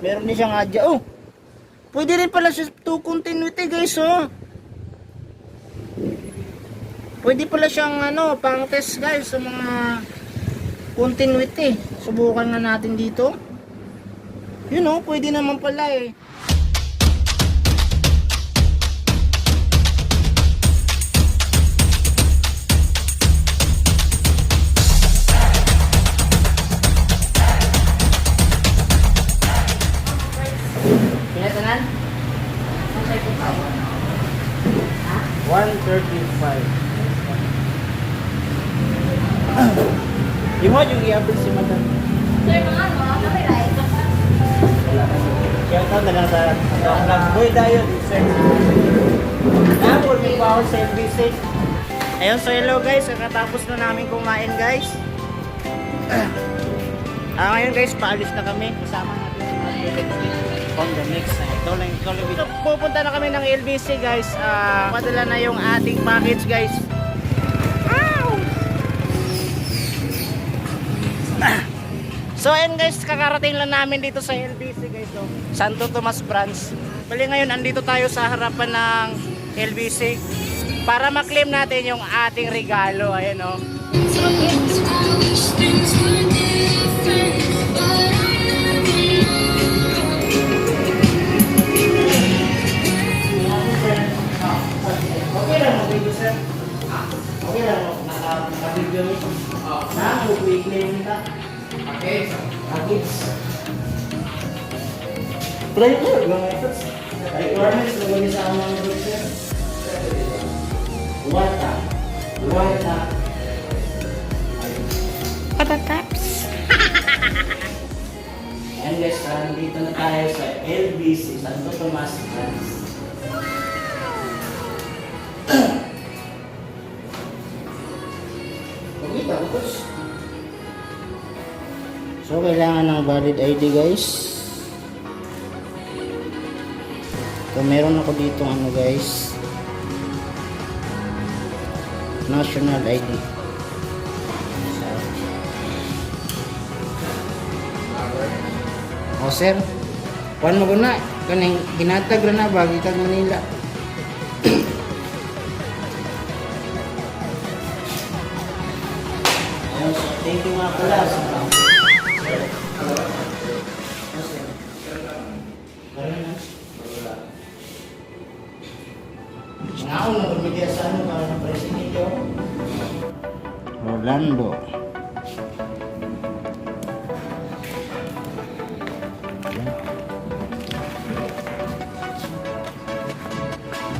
Meron din siyang adya. Oh! Pwede rin pala siya to continuity guys oh. Pwede pala siyang ano, pang test guys sa mga continuity. Subukan nga natin dito. Yun oh, pwede naman pala eh. Na lang sa Boy Dayo, sir. Tapos may bawal sa LBC. Ayun, so hello guys. Katapos na namin kumain guys. Ah, ngayon guys, paalis na kami. Kasama natin si on the next night. Ikaw pupunta na kami ng LBC guys. Ah, padala na yung ating package guys. So ayun guys, kakarating lang namin dito sa LBC Santo Tomas Branch. Bali ngayon, andito tayo sa harapan ng LBC para maklaim natin yung ating regalo. Ayan oh. o. Okay LBC, Santo Tomas bukos. So, kailangan ng valid ID guys. So, meron ako dito ano guys. National ID. O sir, kuan mo guna, kaning ginatag ra na bagi kag Manila. Thank you nga pala sa Ngaon na lumigay sa ano para ng presidente oh.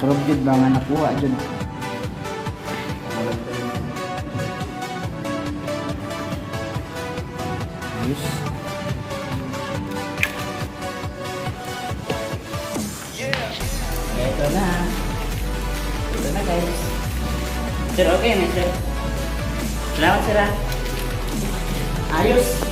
Prove jud ba nga nakuha jud. Ayos. Ito na. Ito na guys. Sir, okay na sir. Salamat sir. Ayos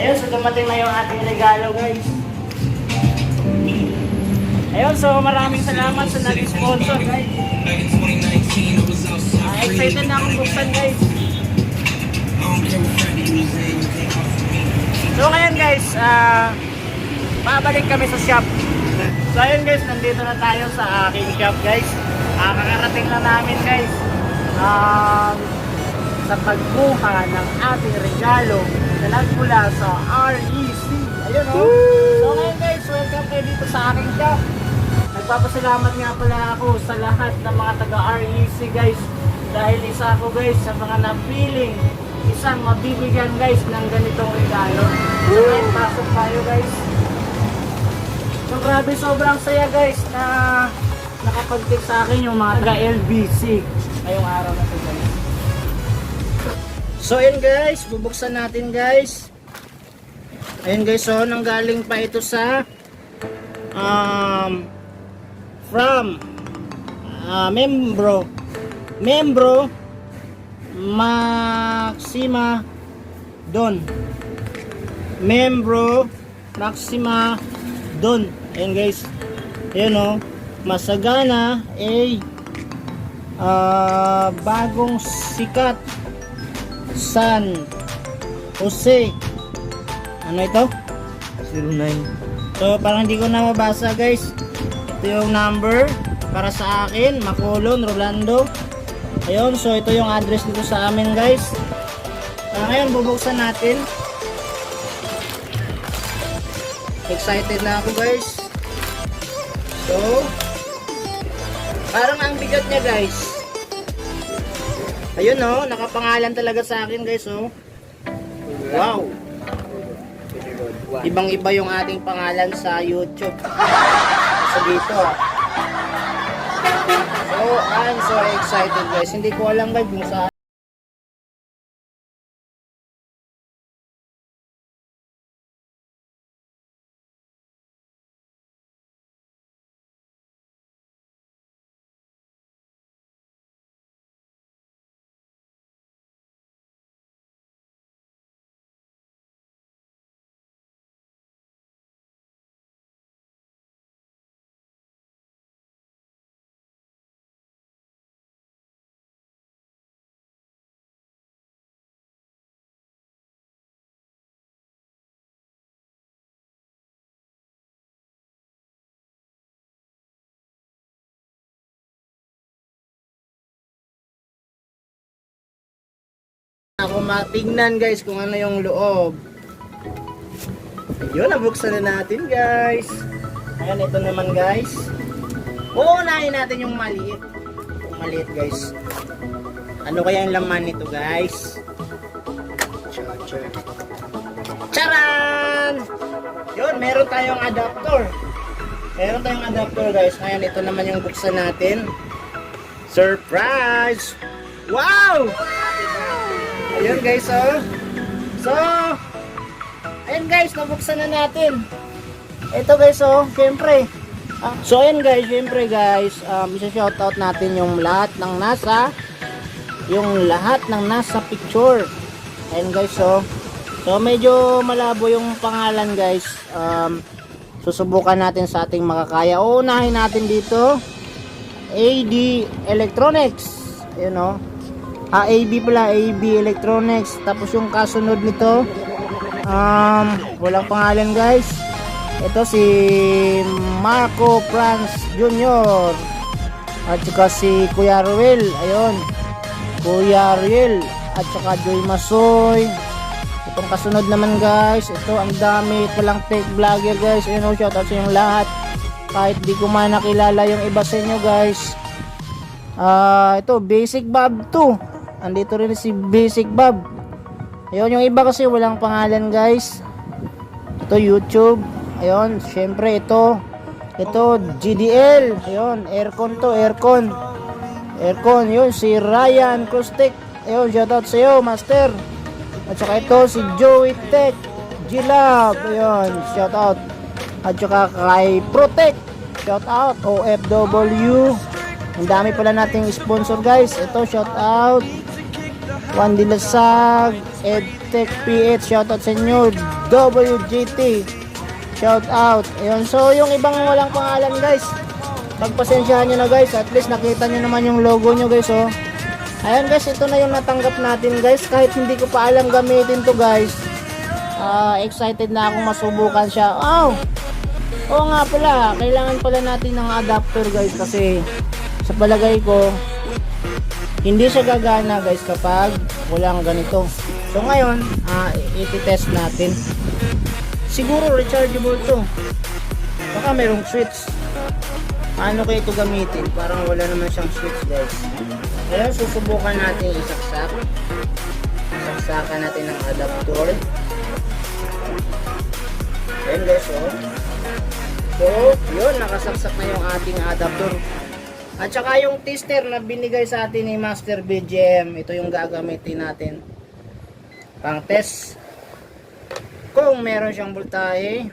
Ayun, so dumating na yung ating regalo guys. Ayun, so maraming salamat sa nag-sponsor guys. Ah, excited na akong buksan guys. So ngayon guys, ah babalik kami sa shop. So ayun guys, nandito na tayo sa aking shop guys. Ah, kakarating na namin guys. Um, sa pagkuha ng ating regalo na nagmula sa REC. Ayun o. So ngayon guys, welcome kayo dito sa aking shop. Nagpapasalamat nga pala ako sa lahat ng mga taga-REC guys. Dahil isa ako guys sa mga napiling isang mabibigyan guys ng ganitong regalo. So ngayon, pasok tayo guys. So grabe, sobrang saya guys na nakapag-take sa akin yung mga taga-LBC ngayong araw na ito guys. So ayun guys, bubuksan natin guys. Ayun guys, so nanggaling pa ito sa um from uh, membro membro Maxima Don. Membro Maxima Don. Ayun guys. Ayun oh. Masagana ay ah, bagong sikat San Jose. Ano ito? 09. So, parang hindi ko na mabasa guys. Ito yung number para sa akin, Macolon, Rolando. Ayun, so ito yung address dito sa amin guys. Ah, ngayon, bubuksan natin. Excited na ako guys. So, parang ang bigat niya guys. Ayun oh, nakapangalan talaga sa akin guys oh. Wow. Ibang iba yung ating pangalan sa YouTube. So dito. ah. So I'm so excited guys. Hindi ko alam guys kung saan. Ako matignan guys kung ano yung loob. Ayun, nabuksan na natin guys. Ayan, ito naman guys. Uunahin natin yung maliit. Yung maliit guys. Ano kaya ang laman nito guys? Charan! Yun, meron tayong adapter. Meron tayong adapter guys. Ngayon, ito naman yung buksan natin. Surprise! Wow! Ayun guys, oh. So, ayun guys, nabuksan na natin. Ito guys, oh, syempre. Ah, so, ayun guys, syempre guys, um, isa-shoutout natin yung lahat ng nasa, yung lahat ng nasa picture. Ayun guys, oh. So, medyo malabo yung pangalan guys. Um, susubukan natin sa ating makakaya. Uunahin natin dito, AD Electronics. Ayun, oh. Ah, AB pala, AB Electronics. Tapos yung kasunod nito, um, walang pangalan guys. Ito si Marco Franz Jr. At saka si Kuya Ruel. Ayun. Kuya Ruel. At saka Joy Masoy. Itong kasunod naman guys. Ito ang dami palang tech vlogger guys. Ayun o, shoutout sa inyong lahat. Kahit di ko man nakilala yung iba sa inyo guys. Ah, ito Basic Bob 2. Andito rin si Basic Bob. Ayun, yung iba kasi walang pangalan, guys. Ito YouTube. Ayun, syempre ito. Ito GDL. Ayun, aircon to, aircon. Aircon, yun si Ryan Crustek. Ayun, shoutout sa iyo, master. At saka ito si Joey Tech. G-Lab. Ayun, shoutout. At saka kay Protect. Shoutout. OFW. Ang dami pala nating sponsor guys. Ito shout out. Juan Dilasag, EdTech PH, shout out sa inyo. WGT, shout out. Ayun, so yung ibang walang pangalan guys. Pagpasensyahan nyo na guys. At least nakita nyo naman yung logo nyo guys. Oh. Ayan guys, ito na yung natanggap natin guys. Kahit hindi ko pa alam gamitin to guys. Ah, excited na akong masubukan siya. Oh! Oo nga pala, kailangan pala natin ng adapter guys kasi sa palagay ko hindi siya gagana guys kapag walang ganito. So ngayon, ah i-test natin. Siguro rechargeable to. Baka merong switch. Paano kayo ito gamitin? Parang wala naman siyang switch guys. Ngayon susubukan natin isaksak. Isaksakan natin ng adapter. Ayan guys oh. So, yun, nakasaksak na yung ating adapter. At saka yung tester na binigay sa atin ni Master BGM, ito yung gagamitin natin. Pang test. Kung meron siyang voltahe.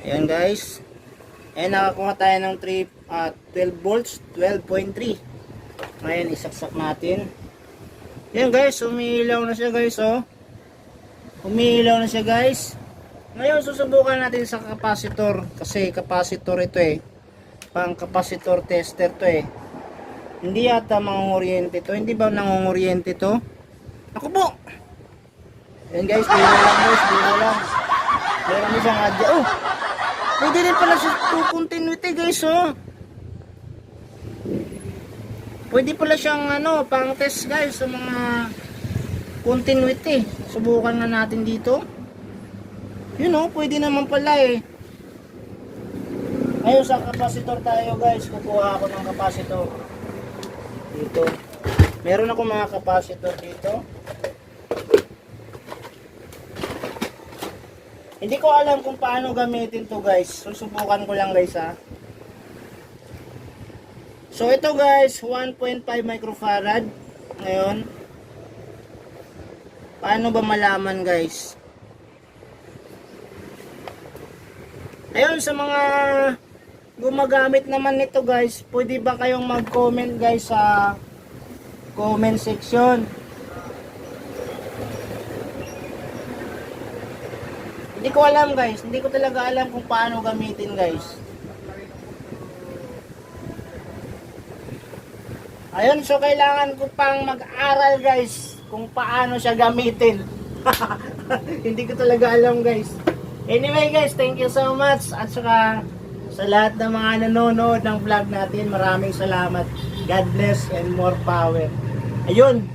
Ayan guys. Ayan, nakakuha tayo ng 3, ah, 12 volts, 12.3. Ngayon, isaksak natin. Ayan guys, umiilaw na siya guys, oh. Umiilaw na siya guys. Ngayon, susubukan natin sa capacitor. Kasi capacitor ito eh. Pang capacitor tester to eh. Hindi yata mangunguryente to. Hindi ba nangunguryente to? Ako po. Yan guys, biro lang guys, lang. Meron na siyang adya. Oh! Pwede rin pala siya to continuity guys, oh. Pwede pala siyang ano, pang test guys sa mga continuity. Subukan na natin dito. Yun oh, pwede naman pala eh. Ngayon sa capacitor tayo guys, kukuha ako ng capacitor. Dito. Meron ako mga capacitor dito. Hindi ko alam kung paano gamitin to guys. Susubukan ko lang guys ha. So ito guys, 1.5 microfarad. Ngayon, paano ba malaman guys? Ayun sa mga gumagamit naman nito guys, pwede ba kayong mag-comment guys sa comment section? Hindi ko alam guys, hindi ko talaga alam kung paano gamitin guys. Ayun, so kailangan ko pang mag-aral guys kung paano siya gamitin. hindi ko talaga alam guys. Anyway guys, thank you so much. At saka sa lahat ng mga nanonood ng vlog natin, maraming salamat. God bless and more power. Ayun,